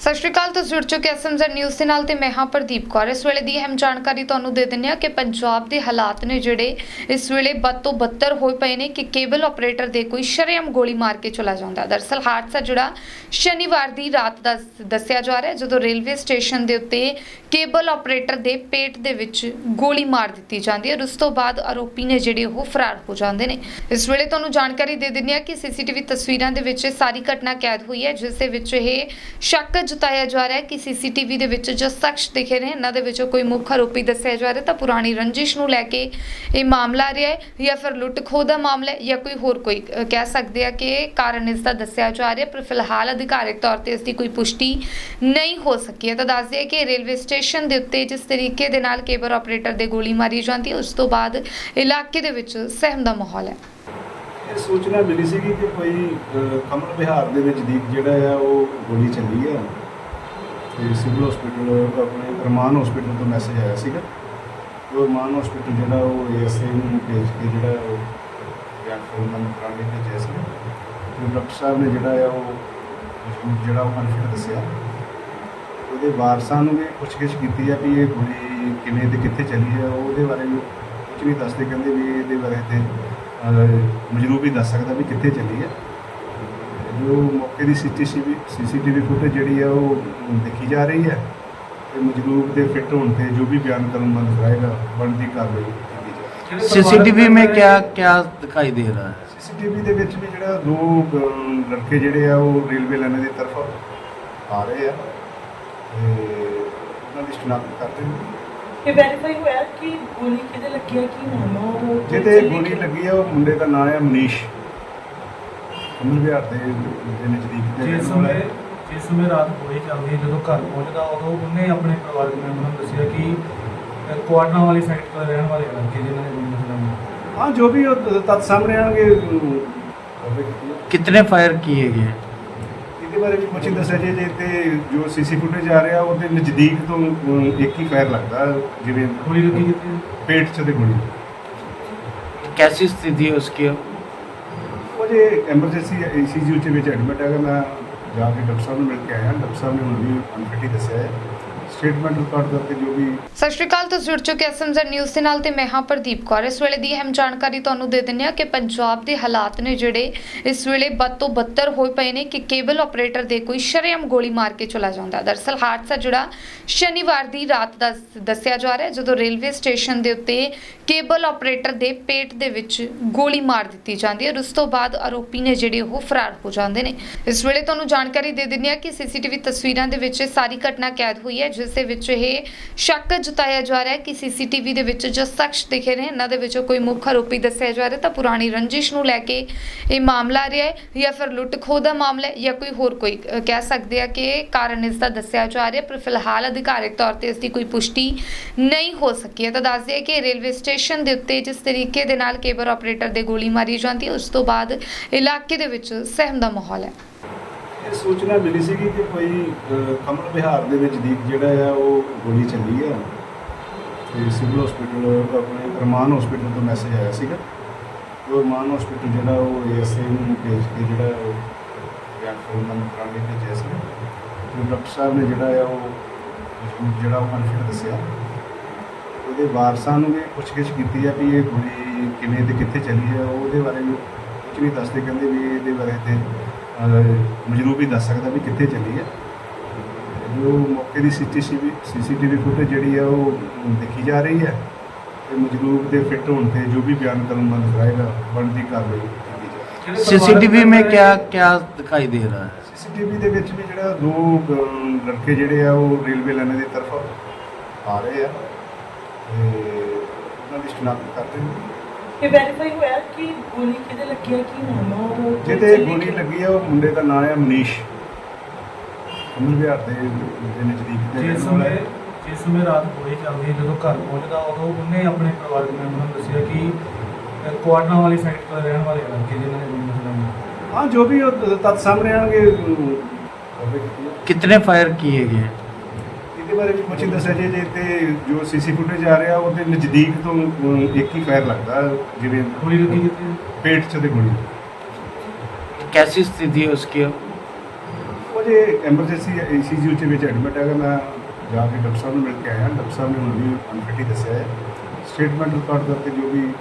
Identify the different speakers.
Speaker 1: ਸਤਿ ਸ਼੍ਰੀ ਅਕਾਲ, ਤੁਸੀਂ ਜੁੜ ਚੁੱਕੇ ਐਸਐਮਜ਼ੈਡ ਨਿਊਜ਼ ਦੇ ਨਾਲ ਤੇ ਮੈਂ ਹਾਂ ਪ੍ਰਦੀਪ ਕੌਰ। ਇਸ ਵੇਲੇ ਦੀ ਅਹਿਮ ਜਾਣਕਾਰੀ ਤੁਹਾਨੂੰ ਦੇ ਦਿੰਦੇ ਹਾਂ ਕਿ ਪੰਜਾਬ ਦੇ ਹਾਲਾਤ ਨੇ ਜਿਹੜੇ ਇਸ ਵੇਲੇ ਬਦ ਤੋਂ ਬੱਤਰ ਹੋਏ ਪਏ ਨੇ ਕਿ ਕੇਬਲ ਆਪਰੇਟਰ ਦੇ ਕੋਈ ਸ਼ਰੇਆਮ ਗੋਲੀ ਮਾਰ ਕੇ ਚਲਾ ਜਾਂਦਾ। ਦਰਸਲ ਹਾਦਸਾ ਜਿਹੜਾ ਸ਼ਨੀਵਾਰ ਦੀ ਰਾਤ ਦਾ ਦੱਸਿਆ ਜਾ ਰਿਹਾ, ਜਦੋਂ ਰੇਲਵੇ ਸਟੇਸ਼ਨ ਦੇ ਉੱਤੇ ਕੇਬਲ ਆਪਰੇਟਰ ਦੇ ਪੇਟ ਦੇ ਵਿੱਚ ਗੋਲੀ ਮਾਰ ਦਿੱਤੀ ਜਾਂਦੀ ਹੈ ਔਰ ਉਸ ਤੋਂ ਬਾਅਦ ਆਰੋਪੀ ਨੇ ਜਿਹੜੇ ਉਹ ਫਰਾਰ ਹੋ ਜਾਂਦੇ ਨੇ। ਇਸ ਵੇਲੇ ਤੁਹਾਨੂੰ ਜਾਣਕਾਰੀ ਦੇ ਦਿੰਦੇ ਹਾਂ ਕਿ ਸੀਸੀਟੀਵੀ ਤਸਵੀਰਾਂ ਦੇ ਵਿੱਚ ਇਹ ਸਾਰੀ ਘਟਨਾ ਕੈਦ ਹੋਈ ਹੈ, ਜਿਸ ਦੇ ਵਿੱਚ ਇਹ ਸ਼ੱਕ ਜਤਾਇਆ ਜਾ ਰਿਹਾ ਹੈ ਕਿ ਸੀਸੀਟੀਵੀ ਦੇ ਵਿੱਚ ਜੋ ਸ਼ਖਸ ਦਿਖੇ ਨੇ ਇਹਨਾਂ ਦੇ ਵਿੱਚੋਂ ਕੋਈ ਮੁੱਖ ਆਰੋਪੀ ਦੱਸਿਆ ਜਾ ਰਿਹਾ ਤਾਂ ਪੁਰਾਣੀ ਰੰਜਿਸ਼ ਨੂੰ ਲੈ ਕੇ ਇਹ ਮਾਮਲਾ ਰਿਹਾ ਹੈ ਜਾਂ ਫਿਰ ਲੁੱਟ ਖੋਹ ਦਾ ਮਾਮਲਾ ਹੈ ਜਾਂ ਕੋਈ ਹੋਰ ਕੋਈ ਅ, ਕਹਿ ਸਕਦੇ ਆ ਕਿ ਕਾਰਨ ਇਸ ਦਾ ਦੱਸਿਆ ਜਾ ਰਿਹਾ ਪਰ ਫਿਲਹਾਲ ਅਧਿਕਾਰਿਕ ਤੌਰ ਤੇ ਇਸ ਦੀ ਕੋਈ ਪੁਸ਼ਟੀ ਨਹੀਂ ਹੋ ਸਕੀ ਹੈ। ਤਾਂ ਦੱਸ ਦਈਏ ਕਿ ਰੇਲਵੇ ਸਟੇਸ਼ਨ ਦੇ ਉੱਤੇ ਜਿਸ ਤਰੀਕੇ ਦੇ ਨਾਲ ਕੇਬਲ ਆਪਰੇਟਰ ਦੇ ਗੋਲੀ ਮਾਰੀ ਜਾਂਦੀ ਹੈ ਉਸ ਤੋਂ ਬਾਅਦ ਇਲਾਕੇ ਦੇ ਵਿੱਚ ਸਹਿਮ ਦਾ ਮਾਹੌਲ ਹੈ।
Speaker 2: ਇਹ ਸੂਚਨਾ ਮਿਲੀ ਸੀਗੀ ਕਿ ਕੋਈ ਕਮਲ ਵਿਹਾਰ ਦੇ ਵਿੱਚ ਦੀਪ ਜਿਹੜਾ ਆ, ਉਹ ਗੋਲੀ ਚੱਲੀ ਆ। ਤੇ ਸਿਵਲ ਹਸਪੀਟਲ ਆਪਣੇ ਰਮਾਨ ਹਸਪੀਟਲ ਤੋਂ ਮੈਸੇਜ ਆਇਆ ਸੀਗਾ। ਉਹ ਰਮਾਨ ਹਸਪੀਟਲ ਜਿਹੜਾ, ਉਹ ਏਐਸਏ ਨੂੰ ਭੇਜ ਕੇ ਜਿਹੜਾ, ਉਹ ਬਿਆਨ ਫੋਰਮਨ ਕਰਾਉਣ ਲਈ ਭੇਜਿਆ ਸੀ। ਤੇ ਡਾਕਟਰ ਸਾਹਿਬ ਨੇ ਜਿਹੜਾ ਆ, ਉਹ ਜਿਹੜਾ ਉਹ ਅਨਫਿਟ ਦੱਸਿਆ। ਉਹਦੇ ਵਾਰਸਾਂ ਨੂੰ ਵੀ ਪੁੱਛਗਿੱਛ ਕੀਤੀ ਆ ਵੀ ਇਹ ਗੋਲੀ ਕਿਵੇਂ ਤੇ ਕਿੱਥੇ ਚੱਲੀ ਆ, ਉਹਦੇ ਬਾਰੇ ਵੀ ਕੁਝ ਨਹੀਂ ਦੱਸਦੇ। ਕਹਿੰਦੇ ਵੀ ਇਹਦੇ ਬਾਰੇ ਤੇ ਮਜਰੂਬ ਹੀ ਦੱਸ ਸਕਦਾ ਵੀ ਕਿੱਥੇ ਚੱਲੀ ਹੈ। ਜੋ ਮੌਕੇ ਦੀ ਸੀਸੀਟੀਵੀ ਸੀਸੀਟੀਵੀ ਫੁਟੇਜ ਜਿਹੜੀ ਹੈ ਉਹ ਦੇਖੀ ਜਾ ਰਹੀ ਹੈ ਤੇ ਮਜਰੂਬ ਦੇ ਫਿੱਟ ਹੋਣ ਤੇ ਜੋ ਵੀ ਬਿਆਨ ਕਰਨ ਬੰਦ ਕਰਾਏਗਾ ਬਣਦੀ ਕਾਰਵਾਈ
Speaker 3: ਸੀਸੀਟੀਵੀ ਮੇ ਕਿਆ ਕਿਆ ਦਿਖਾਈ ਦੇ ਰਹਾ? ਹੈ
Speaker 2: ਸੀਸੀਟੀਵੀ ਦੇ ਵਿੱਚ ਵੀ ਜਿਹੜਾ ਦੋ ਲੜਕੇ ਜਿਹੜੇ ਆ ਉਹ ਰੇਲਵੇ ਲਾਈਨ ਦੀ ਤਰਫ ਆ ਰਹੇ ਆ ਤੇ ਉਹਨਾਂ ਦੀ ਸ਼ਨਾਖਤ ਕਰਦੇ ਨੇ।
Speaker 4: ਇਹ ਵੈਰੀਫਾਈ ਹੋਇਆ ਕਿ ਗੋਲੀ ਕਿਹਦੇ ਲੱਗੀ ਹੈ ਕੀ ਨਾਮ ਆ ਉਹ
Speaker 2: ਜਿਹਦੇ ਗੋਲੀ ਲੱਗੀ ਆ ਉਹ ਮੁੰਡੇ ਦਾ ਨਾਮ ਹੈ ਮਨੀਸ਼ ਕਮਲ ਵਿਹਾਰ ਦੇ ਦੇ ਨਜ਼ਦੀਕ ਦੇ
Speaker 5: ਜਿਸ
Speaker 2: ਰਹਿਣ ਵਾਲਾ
Speaker 5: ਸਮੇਂ
Speaker 2: ਹੈ।
Speaker 5: ਜਿਸ ਸਮੇਂ ਰਾਤ ਗੋਲੀ ਚੱਲਦੀ ਹੈ, ਜਦੋਂ ਘਰ ਪਹੁੰਚਦਾ ਉਦੋਂ ਉਹਨੇ ਆਪਣੇ ਪਰਿਵਾਰਕ ਮੈਂਬਰਾਂ ਨੂੰ ਦੱਸਿਆ ਕਿ ਅ, ਕੁਆਟਨਾ ਵਾਲੀ ਸਾਈਡ ਤੋਂ ਰਹਿਣ ਵਾਲੇ ਲੜਕੇ ਜਿਨ੍ਹਾਂ ਨੇ ਗੋਲੀ ਚਲਾਈ
Speaker 2: ਹਾਂ ਜੋ ਵੀ ਉਹ ਤੱਤ ਸਾਹਮਣੇ ਆਣਗੇ ਇਹਦੇ
Speaker 3: कितने फायर किए गए
Speaker 2: ਬਾਰੇ ਵੀ ਕੁਝ ਦੱਸਿਆ ਜੇ ਜੇ ਤੇ ਜੋ ਸੀਸੀ ਫੁਟੇਜ ਆ ਰਿਹਾ ਉਹਦੇ ਨਜ਼ਦੀਕ ਤੋਂ ਅਮ, ਇੱਕ ਹੀ ਫਾਇਰ ਲੱਗਦਾ ਜਿਵੇਂ
Speaker 5: ਗੋਲੀ ਲੱਗੀ ਕਿੱਥੇ
Speaker 2: ਪੇਟ 'ਚ ਤੇ ਗੋਲੀ
Speaker 3: कैसी स्थिति है उसकी
Speaker 2: ਉਹ ਜੇ ਐਮਰਜੈਂਸੀ ਈਸੀਯੂ ਚ ਵਿੱਚ ਐਡਮਿਟ ਹੈਗਾ ਮੈਂ ਜਾ ਕੇ ਡਾਕਟਰ ਸਾਹਿਬ ਨੂੰ ਮਿਲ ਕੇ ਆਇਆ ਡਾਕਟਰ ਸਾਹਿਬ ਨੇ ਹੁਣ ਵੀ ਅਨਫਿਟ ਹੀ ਦੱਸਿਆ ਹੈ ਸਟੇਟਮੈਂਟ ਰਿਕਾਰਡ ਕਰਕੇ ਜੋ ਵੀ
Speaker 1: ਸਤਿ ਸ਼੍ਰੀ ਅਕਾਲ, ਤੁਸੀਂ ਜੁੜ ਚੁੱਕੇ ਐਸਐਮਜ਼ੈਡ ਨਿਊਜ਼ ਦੇ ਨਾਲ ਤੇ ਮੈਂ ਹਾਂ ਪ੍ਰਦੀਪ ਕੌਰ। ਇਸ ਵੇਲੇ ਦੀ ਅਹਿਮ ਜਾਣਕਾਰੀ ਤੁਹਾਨੂੰ ਦੇ ਦਿੰਦੇ ਹਾਂ ਕਿ ਪੰਜਾਬ ਦੇ ਹਾਲਾਤ ਨੇ ਜਿਹੜੇ ਇਸ ਵੇਲੇ ਬਦ ਤੋਂ ਬੱਤਰ ਹੋਏ ਪਏ ਨੇ ਕਿ ਕੇਬਲ ਆਪਰੇਟਰ ਦੇ ਕੋਈ ਸ਼ਰੇਆਮ ਗੋਲੀ ਮਾਰ ਕੇ ਚਲਾ ਜਾਂਦਾ ਦਰਸਲ ਹਾਦਸਾ ਜਿਹੜਾ ਸ਼ਨੀਵਾਰ ਦੀ ਰਾਤ ਦਾ ਦੱਸਿਆ ਜਾ ਰਿਹਾ ਜਦੋਂ ਰੇਲਵੇ ਸਟੇਸ਼ਨ ਦੇ ਉੱਤੇ ਕੇਬਲ ਆਪਰੇਟਰ ਦੇ ਪੇਟ ਦੇ ਵਿੱਚ ਗੋਲੀ ਮਾਰ ਦਿੱਤੀ ਜਾਂਦੀ ਹੈ ਉਸ ਤੋਂ ਬਾਅਦ ਆਰੋਪੀ ਨੇ ਜਿਹੜੇ ਉਹ ਫਰਾਰ ਹੋ ਜਾਂਦੇ ਨੇ। ਇਸ ਵੇਲੇ ਤੁਹਾਨੂੰ ਜਾਣਕਾਰੀ ਦੇ ਦਿੰਦੇ ਹਾਂ ਕਿ ਸੀਸੀਟੀਵੀ ਤਸਵੀਰਾਂ ਦੇ ਵਿੱਚ ਸਾਰੀ ਘਟਨਾ ਕੈਦ ਹੋਈ ਹੈ ਜਿਸ ਦੇ ਵਿੱਚ ਇਹ ਸ਼ੱਕ ਜਤਾਇਆ ਜਾ ਰਿਹਾ ਹੈ ਕਿ ਸੀਸੀਟੀਵੀ ਦੇ ਵਿੱਚ ਜੋ ਸ਼ਖਸ ਦਿਖੇ ਨੇ, ਇਹਨਾਂ ਦੇ ਵਿੱਚੋਂ ਕੋਈ ਮੁੱਖ ਆਰੋਪੀ ਦੱਸਿਆ ਜਾ ਰਿਹਾ ਤਾਂ ਪੁਰਾਣੀ ਰੰਜਿਸ਼ ਨੂੰ ਲੈ ਕੇ ਇਹ ਮਾਮਲਾ ਰਿਹਾ ਹੈ ਜਾਂ ਫਿਰ ਲੁੱਟ ਖੋਹ ਦਾ ਮਾਮਲਾ ਹੈ ਜਾਂ ਕੋਈ ਹੋਰ ਕੋਈ ਕਹਿ ਸਕਦੇ ਆ ਕਿ ਕਾਰਨ ਇਸ ਦਾ ਦੱਸਿਆ ਜਾ ਰਿਹਾ ਪਰ ਫਿਲਹਾਲ ਅਧਿਕਾਰਿਕ ਤੌਰ ਤੇ ਇਸ ਦੀ ਕੋਈ ਪੁਸ਼ਟੀ ਨਹੀਂ ਹੋ ਸਕੀ ਹੈ। ਤਾਂ ਦੱਸ ਦਈਏ ਕਿ ਰੇਲਵੇ ਸਟੇਸ਼ਨ ਦੇ ਉੱਤੇ ਜਿਸ ਤਰੀਕੇ ਦੇ ਨਾਲ ਕੇਬਲ ਆਪਰੇਟਰ ਦੇ ਗੋਲੀ ਮਾਰੀ ਜਾਂਦੀ ਉਸ ਤੋਂ ਬਾਅਦ ਇਲਾਕੇ ਦੇ ਵਿੱਚ ਸਹਿਮ ਦਾ ਮਾਹੌਲ ਹੈ।
Speaker 2: ਇਹ ਸੂਚਨਾ ਮਿਲੀ ਸੀਗੀ ਕਿ ਕੋਈ ਅਹ, ਕਮਲ ਵਿਹਾਰ ਦੇ ਵਿੱਚ ਦੀਪ ਜਿਹੜਾ ਆ ਉਹ ਗੋਲੀ ਚੱਲੀ ਆ। ਤੇ ਸਿਵਲ ਹਸਪੀਟਲ ਆਪਣੇ ਰਮਾਨ ਹਸਪੀਟਲ ਤੋਂ ਮੈਸੇਜ ਆਇਆ ਸੀਗਾ। ਉਹ ਰਮਾਨ ਹਸਪੀਟਲ ਜਿਹੜਾ ਉਹ ਏਐਸਏ ਨੂੰ ਭੇਜ ਕੇ ਜਿਹੜਾ ਉਹ ਬਿਆਨ ਨੰਬਰ ਕਰਾਉਣ ਲਈ ਭੇਜਿਆ ਸੀ। ਤੇ ਡਾਕਟਰ ਸਾਹਿਬ ਨੇ ਜਿਹੜਾ ਆ ਉਹ ਮਸ਼ਹੂਰ ਜਿਹੜਾ ਉਹ ਅਨਫਿਟ ਦੱਸਿਆ। ਉਹਦੇ ਵਾਰਸਾਂ ਨੂੰ ਵੀ ਪੁੱਛਗਿੱਛ ਕੀਤੀ ਆ ਵੀ ਇਹ ਗੋਲੀ ਕਿਵੇਂ ਤੇ ਕਿੱਥੇ ਚੱਲੀ ਆ। ਉਹਦੇ ਬਾਰੇ ਵੀ ਕੁਝ ਨਹੀਂ ਦੱਸਦੇ ਕਹਿੰਦੇ ਵੀ ਇਹਦੇ ਬਾਰੇ ਤੇ ਮਜਰੂਬ ਹੀ ਦੱਸ ਸਕਦਾ ਵੀ ਕਿੱਥੇ ਚੱਲੀ ਹੈ। ਜੋ ਮੌਕੇ ਦੀ ਸੀਸੀਟੀਵੀ ਸੀਸੀਟੀਵੀ ਫੁਟੇਜ ਜਿਹੜੀ ਆ ਉਹ ਦੇਖੀ ਜਾ ਰਹੀ ਹੈ ਤੇ ਮਜਰੂਬ ਦੇ ਫਿੱਟ ਹੋਣ ਤੇ ਜੋ ਵੀ ਬਿਆਨ ਕਰਨ ਦਾ ਦਿਖਾਏਗਾ ਬਣਦੀ ਕਾਰਵਾਈ
Speaker 3: ਸੀਸੀਟੀਵੀ ਮੇਂ ਕਿਆ ਕਿਆ ਦਿਖਾਈ ਦੇ ਰਹਾ ਹੈ?
Speaker 2: ਸੀਸੀਟੀਵੀ ਦੇ ਵਿੱਚ ਵੀ ਜਿਹੜਾ ਦੋ ਲੜਕੇ ਜਿਹੜੇ ਆ ਉਹ ਰੇਲਵੇ ਲਾਈਨ ਦੀ ਤਰਫ ਆ ਰਹੇ ਆ ਤੇ ਉਹਨਾਂ ਦੀ ਸ਼ਨਾਖਤ ਕਰਦੇ ਨੇ।
Speaker 4: ਇਹ ਵੈਰੀਫਾਈ ਹੋਇਆ ਕਿ ਗੋਲੀ ਕਿਹਦੇ ਲੱਗੀ ਹੈ ਕੀ ਨਾਮ ਆ ਉਹ
Speaker 2: ਜਿਹਦੇ ਗੋਲੀ ਲੱਗੀ ਆ ਉਹ ਮੁੰਡੇ ਦਾ ਨਾਮ ਹੈ ਮਨੀਸ਼ ਕਮਲ ਵਿਹਾਰ ਦੇ ਦੇ ਨਜ਼ਦੀਕ ਦੇ
Speaker 5: ਜਿਸ
Speaker 2: ਰਹਿਣ ਵਾਲਾ
Speaker 5: ਸਮੇਂ
Speaker 2: ਹੈ।
Speaker 5: ਜਿਸ ਸਮੇਂ ਰਾਤ ਗੋਲੀ ਚੱਲਦੀ ਹੈ, ਜਦੋਂ ਘਰ ਪਹੁੰਚਦਾ ਉਦੋਂ ਉਹਨੇ ਆਪਣੇ ਪਰਿਵਾਰਕ ਮੈਂਬਰਾਂ ਨੂੰ ਦੱਸਿਆ ਕਿ ਅ, ਕੁਆਟਨਾ ਵਾਲੀ ਸਾਈਡ ਤੋਂ ਰਹਿਣ ਵਾਲੇ ਲੜਕੇ ਜਿਨ੍ਹਾਂ ਨੇ ਗੋਲੀ ਚਲਾਈ
Speaker 2: ਹਾਂ ਜੋ ਵੀ ਉਹ ਤੱਤ ਸਾਹਮਣੇ ਆਣਗੇ ਇਹਦੇ
Speaker 3: कितने फायर किए गए
Speaker 2: ਬਾਰੇ ਵੀ ਕੁਝ ਦੱਸਿਆ ਜੇ ਜੇ ਤੇ ਜੋ ਸੀਸੀ ਫੁਟੇਜ ਆ ਰਿਹਾ ਉਹਦੇ ਨਜ਼ਦੀਕ ਤੋਂ ਅਮ, ਇੱਕ ਹੀ ਫਾਇਰ ਲੱਗਦਾ ਜਿਵੇਂ
Speaker 5: ਗੋਲੀ ਲੱਗੀ ਕਿੱਥੇ
Speaker 2: ਪੇਟ 'ਚ ਤੇ ਗੋਲੀ
Speaker 3: कैसी स्थिति है उसकी
Speaker 2: ਉਹ ਜੇ ਤੇ ਐਮਰਜੈਂਸੀ ਈਸੀਯੂ ਚ ਵਿੱਚ ਐਡਮਿਟ ਹੈਗਾ ਮੈਂ ਜਾ ਕੇ ਡਾਕਟਰ ਸਾਹਿਬ ਨੂੰ ਮਿਲ ਕੇ ਆਇਆ ਡਾਕਟਰ ਸਾਹਿਬ ਨੇ ਹੁਣ ਵੀ ਅਨਫਿਟ ਹੀ ਦੱਸਿਆ ਹੈ ਸਟੇਟਮੈਂਟ ਰਿਕਾਰਡ ਕਰਕੇ ਜੋ ਵੀ